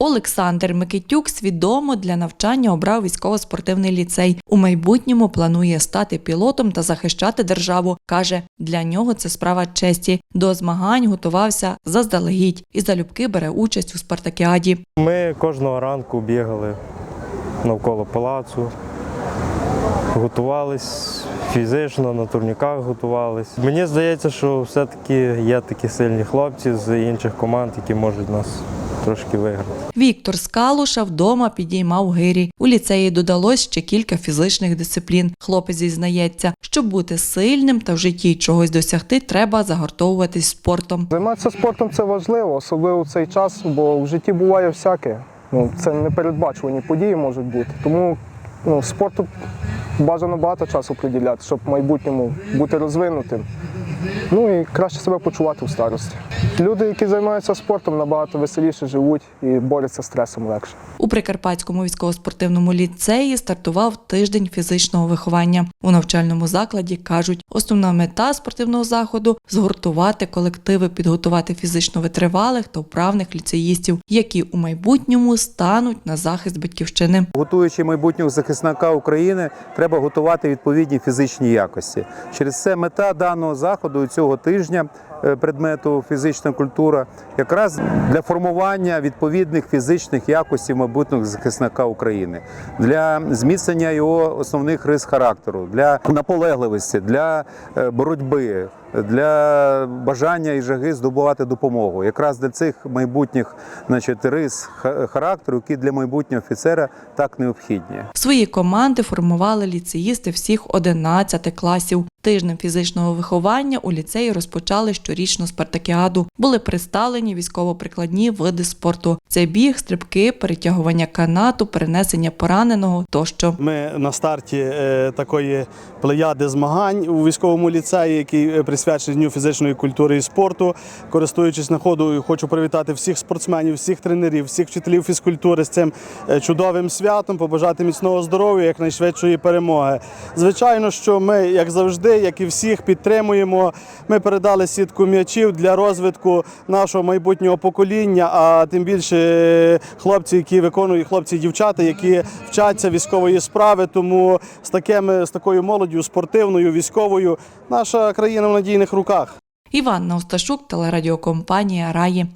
Олександр Микитюк свідомо для навчання обрав військово-спортивний ліцей. У майбутньому планує стати пілотом та захищати державу. каже, для нього це справа честі. До змагань готувався заздалегідь і залюбки бере участь у спартакіаді. Ми кожного ранку бігали навколо палацу, готувались фізично, на турніках готувались. Мені здається, що все-таки є такі сильні хлопці з інших команд, які можуть нас трошки виграти. Віктор Скалуша вдома підіймав гирі. У ліцеї додалось ще кілька фізичних дисциплін. Хлопець зізнається, щоб бути сильним та в житті чогось досягти, треба загортовуватись спортом. Займатися спортом це важливо, особливо в цей час, бо в житті буває всяке. Ну, це непередбачувані події можуть бути. Тому ну, спорту бажано багато часу приділяти, щоб в майбутньому бути розвинутим. Ну і краще себе почувати в старості. Люди, які займаються спортом, набагато веселіше живуть і борються з стресом легше. У Прикарпатському військово-спортивному ліцеї стартував тиждень фізичного виховання. У навчальному закладі кажуть, основна мета спортивного заходу згуртувати колективи, підготувати фізично витривалих та вправних ліцеїстів, які у майбутньому стануть на захист батьківщини. Готуючи майбутнього захисника України, треба готувати відповідні фізичні якості. Через це мета даного заходу і цього тижня предмету фізична культура якраз для формування відповідних фізичних якостей майбутнього захисника України, для зміцнення його основних рис характеру, для наполегливості, для е, боротьби. Для бажання і жаги здобувати допомогу, якраз для цих майбутніх значить, рис характеру, які для майбутнього офіцера так необхідні. Свої команди формували ліцеїсти всіх 11 класів. Тижнем фізичного виховання у ліцеї розпочали щорічну спартакіаду. Були представлені військово-прикладні види спорту: це біг, стрибки, перетягування канату, перенесення пораненого тощо. Ми на старті е, такої плеяди змагань у військовому ліцеї, який е, присвячений Дню фізичної культури і спорту. Користуючись нагодою, хочу привітати всіх спортсменів, всіх тренерів, всіх вчителів фізкультури з цим е, чудовим святом, побажати міцного здоров'я, якнайшвидшої перемоги. Звичайно, що ми, як завжди, як і всіх, підтримуємо. Ми передали сітку м'ячів для розвитку нашого майбутнього покоління, а тим більше е, хлопці, які виконують хлопці і дівчата, які вчаться військової справи. Тому з такими з такою молоддю спортивною, військовою, наша країна в надійних руках. Іван Новсташук, телерадіокомпанія Раї.